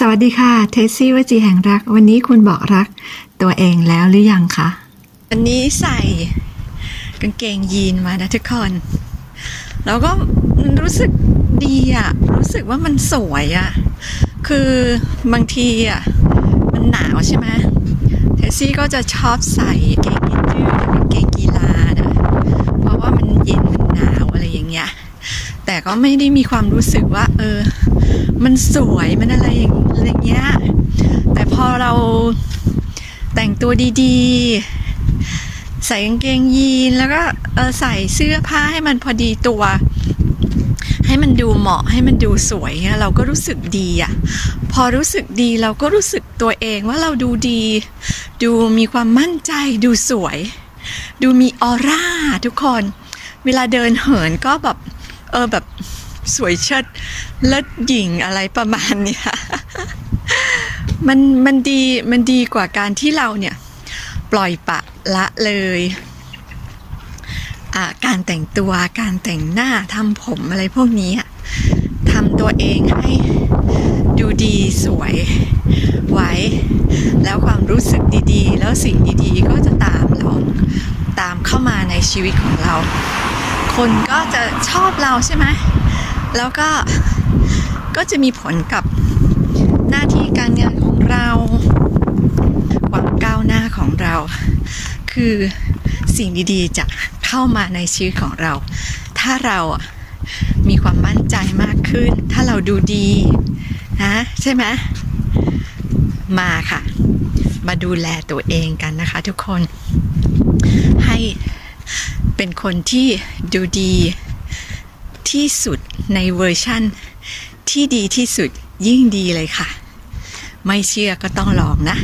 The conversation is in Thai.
สวัสดีค่ะ เทสซี่วจีแห่งรัก วันนี้คุณบอกรักตัวเองแล้วหรือยังคะวันนี้ใส่กางเกงยีนมานะทุกคนแล้วก็รู้สึกดีอะรู้สึกว่ามันสวยอะคือบางทีอะมันหนาวใช่ไหมเทสซี่ก็จะชอบใส่กางเกงยีนยืดกับกางเกงกีฬ ก็ไม่ได้มีความรู้สึกว่า เออ มันสวยมันอะไรอย่างเงี้ยแต่พอเราแต่งตัวดีๆ ใส่กางเกงยีนแล้วก็เออใส่เสื้อผ้าให้มันพอดีตัว ให้มันดูเหมาะให้มันดูสวยเราก็รู้สึกดีอะพอรู้สึกดีเราก็รู้สึกตัวเองว่าเราดูดี ดูมีความมั่นใจดูสวย ดูมีออร่าทุกคน เวลาเดินเหินก็แบบ ออแบบสวยเชิดเลิศหญิงอะไรประมาณเนี้ยมันมันดีมันดีกว่าการที่เราเนี่ย ปล่อยปละละเลยการแต่งตัวการแต่งหน้าทำผมอะไรพวกนี้ทำตัวเองให้ดูดีสวยไว้ แล้วความรู้สึกดีๆ แล้วสิ่งดีๆ ก็จะตามเราตามเข้ามาในชีวิตของเรา คนก็จะชอบเราใช่ไหม แล้วก็ก็จะมีผลกับหน้าที่การงานของเราความก้าวหน้าของเรา คือสิ่งดีๆ จะเข้ามาในชีวิตของเรา ถ้าเราอะมีความมั่นใจมากขึ้น ถ้าเราดูดีนะใช่ไหมมาค่ะ มาดูแลตัวเองกันนะคะทุกคนให้ เป็นคนที่ดูดีที่สุดในเวอร์ชั่น ที่ดีที่สุดยิ่งดีเลยค่ะ ไม่เชื่อก็ต้องลองนะ